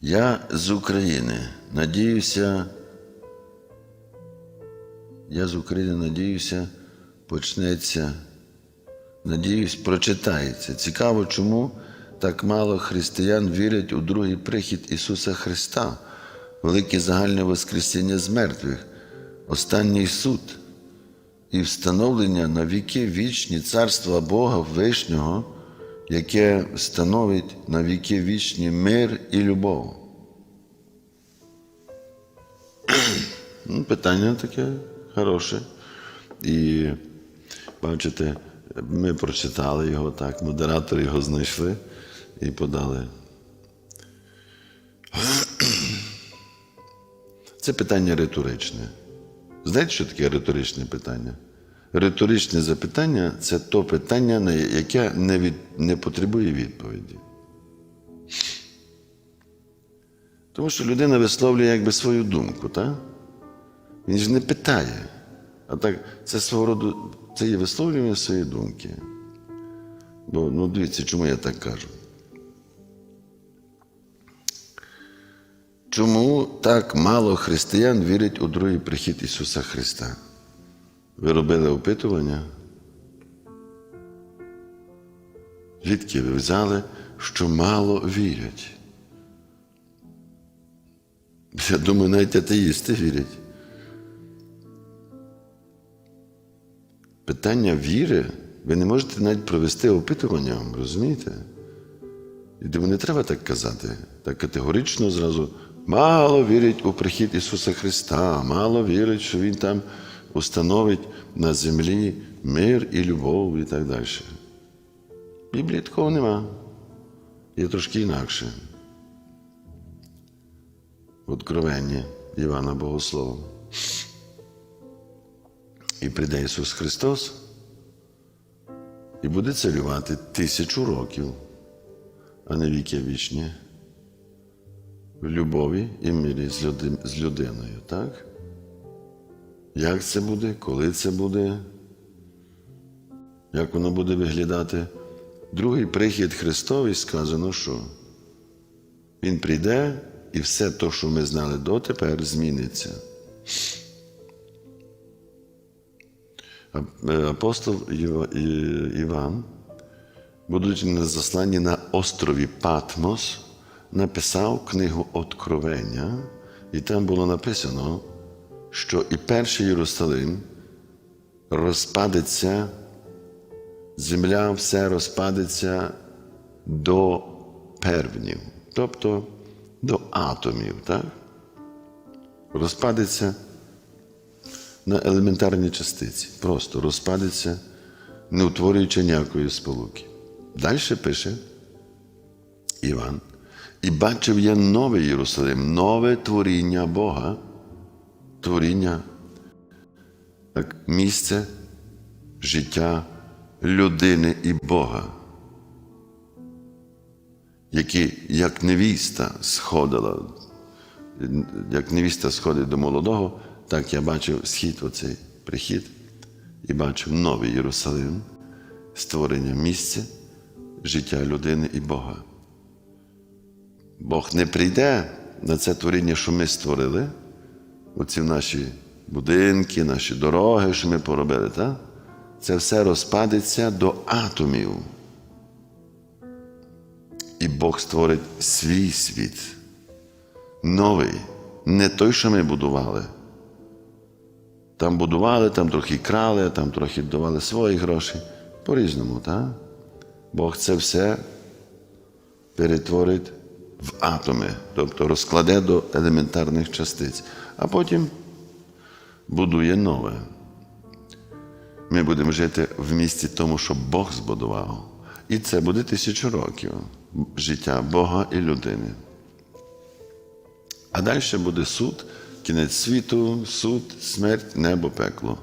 Я з України. Надіюся. Я з України надіюся, почнеться. Надіюсь, прочитається. Цікаво, чому так мало християн вірять у другий прихід Ісуса Христа, велике загальне Воскресіння з мертвих, останній суд і встановлення на віки вічні царства Бога Вишнього, яке становить на віки вічні мир і любов. Ну, Питання таке хороше. І бачите, ми прочитали його так, модератори його знайшли і подали. Це питання риторичне. Знаєте, що таке риторичне питання? Риторичне запитання це то питання, на яке не, від, не потребує відповіді. Тому що людина висловлює якби свою думку, так? Він ж не питає. А так, це свого роду, це є висловлювання своєї думки. Бо, ну дивіться, чому я так кажу. Чому так мало християн вірять у другий прихід Ісуса Христа? Ви робили опитування? Звідки ви взяли, що мало вірять? Я думаю, навіть атеїсти вірять. Питання віри, ви не можете навіть провести опитування, розумієте? І тому не треба так казати, так категорично зразу. Мало вірять у прихід Ісуса Христа, мало вірять, що Він там установить на землі мир і любов і так далі. Біблії такого нема. Є трошки інакше. Откровення Івана Богослова. І прийде Ісус Христос і буде царювати тисячу років, а не віки вічні. В любові і мирі з людиною, так? Як це буде, коли це буде, як воно буде виглядати? Другий прихід Христовий сказано, що Він прийде і все те, що ми знали дотепер, зміниться. Апостол Іван, будучи на засланні на острові Патмос, написав книгу Откровення, і там було написано, що і перший Єрусалим розпадеться, земля все розпадеться до первнів, тобто до атомів, так? Розпадеться на елементарні частиці. Просто розпадеться, не утворюючи ніякої сполуки. Далі пише Іван. І бачив я новий Єрусалим, нове творіння Бога, творіння, як місце життя людини і Бога, який, як невіста сходила, як невіста сходить до молодого, так я бачив схід оцей прихід і бачив новий Єрусалим, створення місця життя людини і Бога. Бог не прийде на це творіння, що ми створили, оці наші будинки, наші дороги, що ми поробили, так? це все розпадеться до атомів. І Бог створить свій світ, новий, не той, що ми будували. Там будували, там трохи крали, там трохи давали свої гроші. По-різному, так? Бог це все перетворить в атоми, тобто розкладе до елементарних частиць, а потім будує нове. Ми будемо жити в місті тому, що Бог збудував. І це буде тисячу років життя Бога і людини. А далі буде суд, кінець світу, суд, смерть, небо, пекло.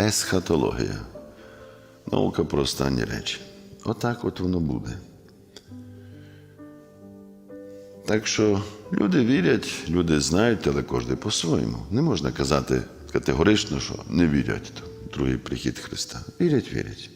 Есхатологія. Наука про останні речі. Отак от воно буде. Так що люди вірять, люди знають, але кожен по-своєму. Не можна казати категорично, що не вірять в другий прихід Христа. Вірять, вірять.